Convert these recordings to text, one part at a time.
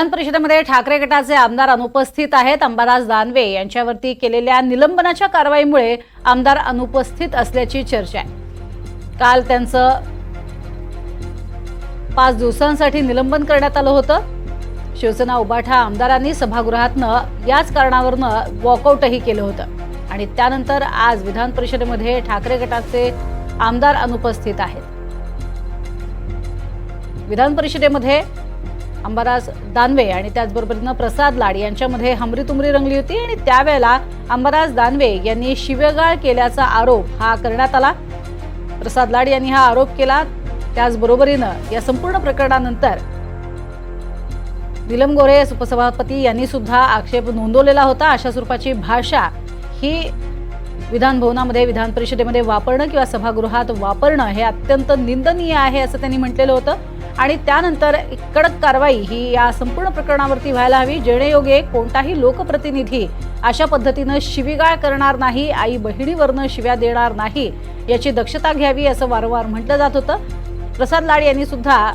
विधान परिषदेमध्ये ठाकरे गटाचे आमदार अनुपस्थित आहेत. अंबादास दानवे यांच्यावरती केलेल्या निलंबनाच्या कारवाईमुळे आमदार अनुपस्थित असल्याची चर्चा आहे. काल त्यांचं पाच दिवसांसाठी निलंबन करण्यात आलं होतं. शिवसेना उबाठा आमदारांनी सभागृहातनं याच कारणावरनं वॉकआउटही केलं होतं. आणि त्यानंतर आज विधान परिषदेमध्ये ठाकरे गटाचे आमदार अनुपस्थित आहेत. विधान परिषदेमध्ये अंबादास दानवे आणि त्याचबरोबरीनं प्रसाद लाड यांच्यामध्ये हमरीतुमरी रंगली होती आणि त्यावेळेला अंबादास दानवे यांनी शिवेगाळ केल्याचा आरोप हा करण्यात आला. प्रसाद लाड यांनी हा आरोप केला. त्याचबरोबरीनं या संपूर्ण प्रकरणानंतर नीलम गोरे उपसभापती यांनी सुद्धा आक्षेप नोंदवलेला होता. अशा स्वरूपाची भाषा ही विधानभवनामध्ये विधान परिषदेमध्ये वापरणं किंवा सभागृहात वापरणं हे अत्यंत निंदनीय आहे असं त्यांनी म्हटलेलं होतं. आणि त्यानंतर कडक कारवाई ही या संपूर्ण प्रकरणावरती व्हायला हवी. जेणेयोगे कोणताही लोकप्रतिनिधी अशा पद्धतीनं शिवीगाळ करणार नाही आई बहिणीवरनं शिव्या देणार नाही याची दक्षता घ्यावी असं वारंवार म्हटलं जात होतं. प्रसाद लाड यांनी सुद्धा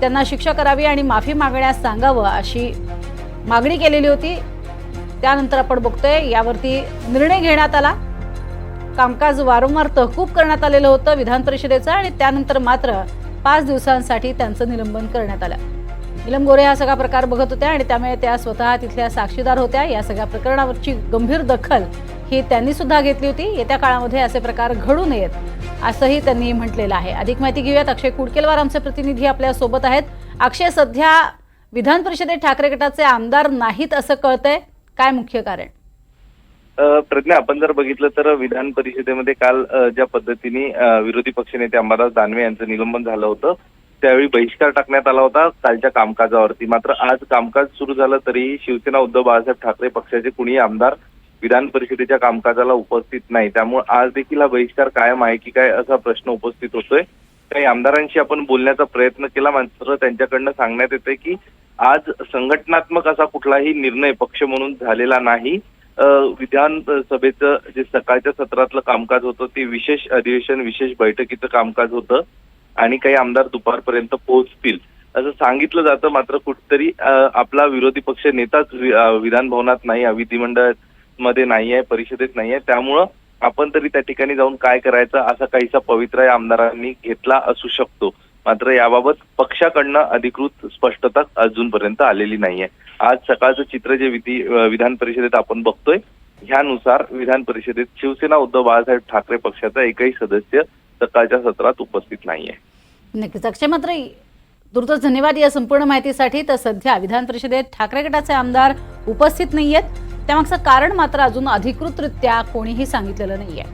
त्यांना शिक्षा करावी आणि माफी मागण्यास सांगावं अशी मागणी केलेली होती. त्यानंतर आपण बघतोय यावरती निर्णय घेण्यात आला. कामकाज वारंवार तहकूब करण्यात आलेलं होतं विधान परिषदेचं आणि त्यानंतर मात्र पाच दिवसांसाठी त्यांचं निलंबन करण्यात आलं. निलम गोरे हा सगळा प्रकार बघत होत्या आणि त्यामुळे त्या स्वतः तिथल्या साक्षीदार होत्या. या सगळ्या प्रकरणावरची गंभीर दखल ही त्यांनी सुद्धा घेतली होती. येत्या काळामध्ये असे प्रकार घडू नयेत असंही त्यांनी म्हटलेलं आहे. अधिक माहिती घेऊयात. अक्षय कुडकेलवार आमचे प्रतिनिधी आपल्यासोबत आहेत. अक्षय सध्या विधान परिषदेत ठाकरे गटाचे आमदार नाहीत असं कळतंय. काय मुख्य कारण? प्रज्ञा आपण जर बघितलं तर विधान परिषदेमध्ये काल ज्या पद्धतीने विरोधी पक्षनेते अंबादास दानवे यांचं निलंबन झालं होतं त्यावेळी बहिष्कार टाकण्यात आला होता कालच्या कामकाजावरती. मात्र आज कामकाज सुरू झालं तरीही शिवसेना उद्धव बाळासाहेब ठाकरे पक्षाचे कुणी आमदार विधान परिषदेच्या कामकाजाला उपस्थित नाही. त्यामुळे आज देखील हा बहिष्कार कायम आहे की काय असा प्रश्न उपस्थित होतोय. काही आमदारांशी आपण बोलण्याचा प्रयत्न केला मात्र त्यांच्याकडनं सांगण्यात येते की आज संघटनात्मक असा कुठलाही निर्णय पक्ष म्हणून झालेला नाही. विधान सभेचं जे सकाळच्या सत्रातलं कामकाज होतं ते विशेष अधिवेशन विशेष बैठकीचं कामकाज होतं आणि काही आमदार दुपारपर्यंत पोहोचतील. असं सांगितलं जातं मात्र कुठतरी आपला विरोधी पक्ष नेताच विधान भवनात नाही आहे, विधिमंडळमध्ये नाही आहे परिषदेत नाही आहे. त्यामुळं आपण तरी त्या ठिकाणी जाऊन काय करायचं असा काहीसा पवित्रा या आमदारांनी घेतला असू शकतो. मात्र याबाबत पक्षाकडनं अधिकृत स्पष्टता अजूनपर्यंत आलेली नाहीये आज सकाळचं चित्र जे विधी विधान परिषदेत आपण बघतोय ह्यानुसार विधान परिषदेत शिवसेना उद्धव बाळासाहेब ठाकरे पक्षाचा एकही सदस्य सकाळच्या सत्रात उपस्थित नाहीये. नक्कीच. अक्षय मात्र तुर्तच धन्यवाद या संपूर्ण माहितीसाठी. तर सध्या विधान परिषदेत ठाकरे गटाचे आमदार उपस्थित नाहीयेत. त्यामागचं कारण मात्र अजून अधिकृतरित्या कोणीही सांगितलेलं नाहीये.